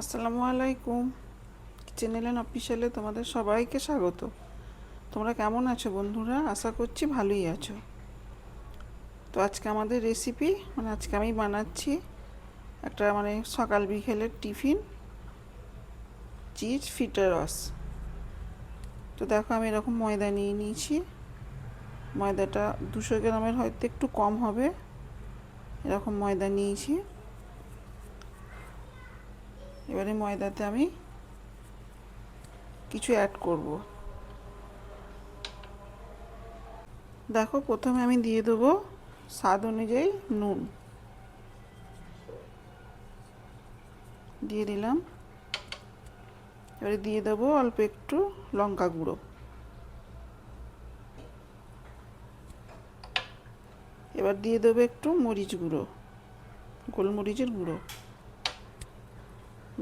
আসসালামু আলাইকুম। কিচেন এলেন অফিসিয়ালে তোমাদের সবাইকে স্বাগত। তোমরা কেমন আছো বন্ধুরা? আশা করছি ভালোই আছো। তো আজকে আমাদের রেসিপি মানে আজকে আমি বানাচ্ছি একটা মানে সকাল বিকেলের টিফিন চিজ ফিটার রস তো দেখো আমি এরকম ময়দা নিয়ে নিয়েছি। ময়দাটা দুশো গ্রামের হয়তো একটু কম হবে। এরকম ময়দা নিয়েছি। এবারে ময়দাতে আমি কিছু অ্যাড করব। দেখো, প্রথমে আমি দিয়ে দেবো স্বাদ অনুযায়ী নুন। দিয়ে দিলাম। এবারে দিয়ে দেবো অল্প একটু লঙ্কা গুঁড়ো। এবার দিয়ে দেবো একটু মরিচ গুঁড়ো, গোলমরিচের গুঁড়ো।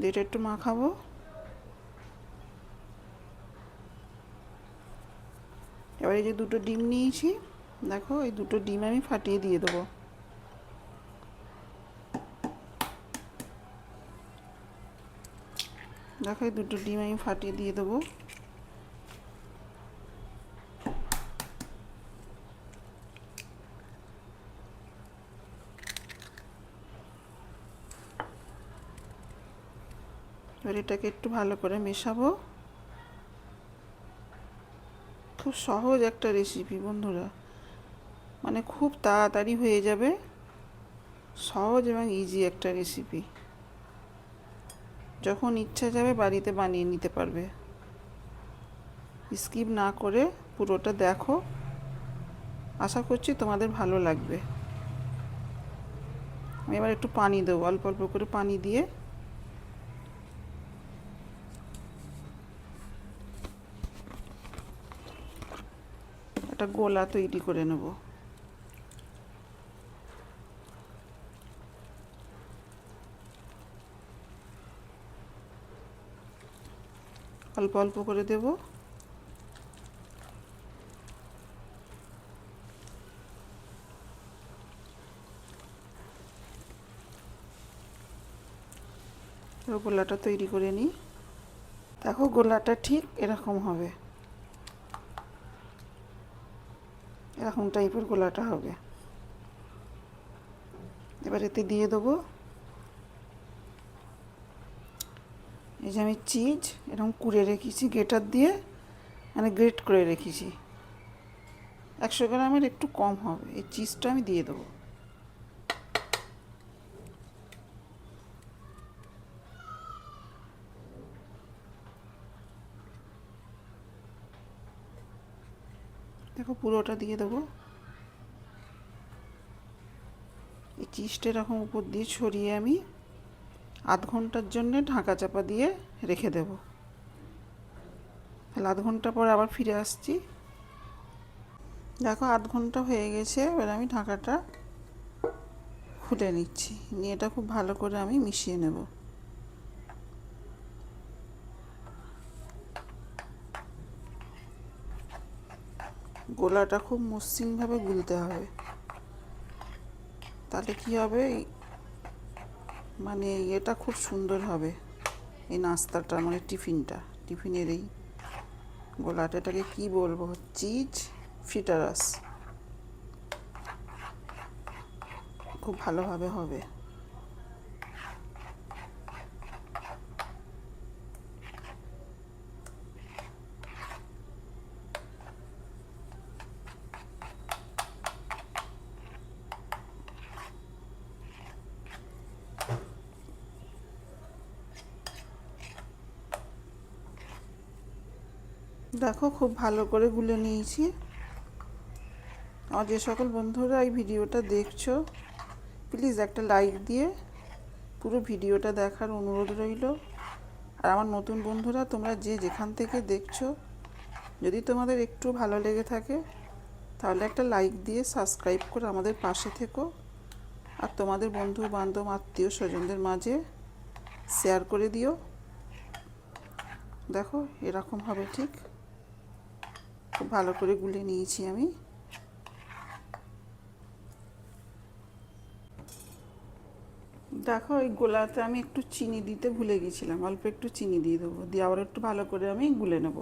দিয়ে একটু মাখাবো। এবার এই যে দুটো ডিম নিয়েছি, দেখো এই দুটো ডিম আমি ফাটিয়ে দিয়ে দেবো। দেখো এই দুটো ডিম আমি ফাটিয়ে দিয়ে দেবো। এবার এটাকে একটু ভালো করে মেশাবো। খুব সহজ একটা রেসিপি বন্ধুরা। মানে খুব তাড়াতাড়ি হয়ে যাবে। সহজ এবং ইজি একটা রেসিপি যখন ইচ্ছা যাবে বাড়িতে বানিয়ে নিতে পারবে। স্কিপ না করে পুরোটা দেখো। আশা করছি তোমাদের ভালো লাগবে। আমি এবার একটু পানি দেবো, অল্প অল্প করে পানি দিয়ে। একটা গোলা তৈরি করে নেব। অল্প অল্প করে দেব। গোলাটা তৈরি করে নিই। দেখো গোলাটা ঠিক এরকম হবে। এরকম টাইপের গোলাটা হবে। এবার এতে দিয়ে দেবো এই যে আমি চিজ, এরকম কুড়ে রেখেছি গেটার দিয়ে মানে গ্রেট করে রেখেছি। একশো গ্রামের একটু কম হবে, এই চিজটা আমি দিয়ে দেবো। দেখো পুরোটা দিয়ে দেবো। এই চিজটা এরকম উপর দিয়ে ছড়িয়ে আমি আধ ঘণ্টার জন্যে ঢাকা চাপা দিয়ে রেখে দেব। তাহলে আধ ঘণ্টা পর আবার ফিরে আসছি। দেখো আধ ঘণ্টা হয়ে গেছে, এবার আমি ঢাকাটা খুলে নিচ্ছি। নিয়ে এটা খুব ভালো করে আমি মিশিয়ে নেব। গোলাটা খুব মসৃণভাবে গুলতে হবে। তাহলে কি হবে? মানে এটা খুব সুন্দর হবে এই নাস্তাটা মানে টিফিনটা। টিফিনের এই গোলাটা, এটাকে কী বলব? চিজ ফিটারাস। খুব ভালোভাবে হবে। দেখো, খুব ভালো করে গুলে নিয়েছি। আমার যে সকল বন্ধুরা এই ভিডিওটা দেখছ, প্লিজ একটা লাইক দিয়ে পুরো ভিডিওটা দেখার অনুরোধ রইল। আর আমার নতুন বন্ধুরা, তোমরা যে যেখান থেকে দেখছ, যদি তোমাদের একটু ভালো লেগে থাকে, তাহলে একটা লাইক দিয়ে সাবস্ক্রাইব করে আমাদের পাশে থেকো। আর তোমাদের বন্ধু বান্ধব আত্মীয় স্বজনদের মাঝে শেয়ার করে দিও। দেখো, এরকম হবে ঠিক। খুব ভালো করে গুলে নিয়েছি আমি। দেখো, এই গোলাতে আমি একটু চিনি দিতে ভুলে গেছিলাম। অল্প একটু চিনি দিয়ে দেবো। দিয়ে আবার একটু ভালো করে আমি গুলে নেব।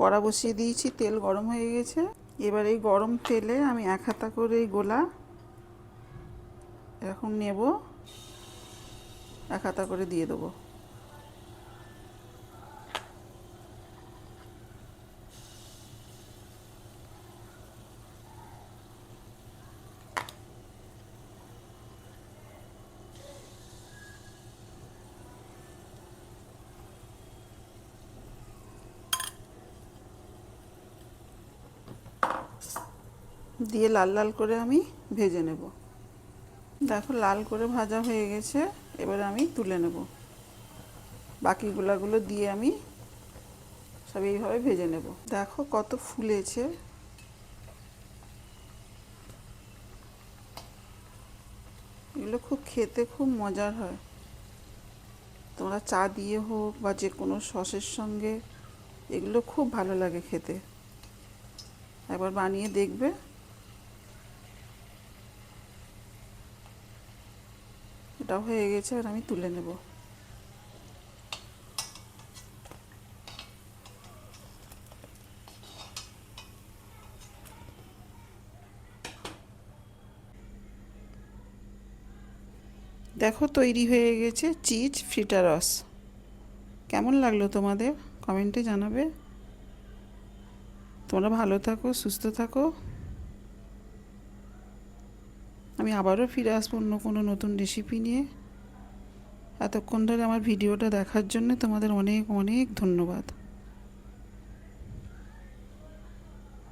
কড়া বসিয়ে দিয়েছি, তেল গরম হয়ে গেছে। এবার এই গরম তেলে আমি এক হাতা করে এই গোলা এরকম নেব। এক হাতা করে দিয়ে দেবো। দিয়ে লাল লাল করে আমি ভেজে নেব। দেখো লাল করে ভাজা হয়ে গেছে, এবার আমি তুলে নেব। বাকি গোলাগুলো দিয়ে আমি সব এইভাবে ভেজে নেব। দেখো কত ফুলেছে। এগুলো খুব খেতে খুব মজার হয়। তোমরা চা দিয়ে হোক বা যে কোনো সসের সঙ্গে, এগুলো খুব ভালো লাগে খেতে। একবার বানিয়ে দেখবে। এটা হয়ে গেছে আর আমি তুলে নেব। দেখো, তৈরি হয়ে গেছে চিজ ফ্রিটারস কেমন লাগল তোমাদের? কমেন্টে জানাবে। তোমরা ভালো থাকো, সুস্থ থাকো। আমি আবারও ফিরে আসব অন্য কোনো নতুন রেসিপি নিয়ে। এতক্ষণ ধরে আমার ভিডিওটা দেখার জন্য তোমাদের অনেক অনেক ধন্যবাদ।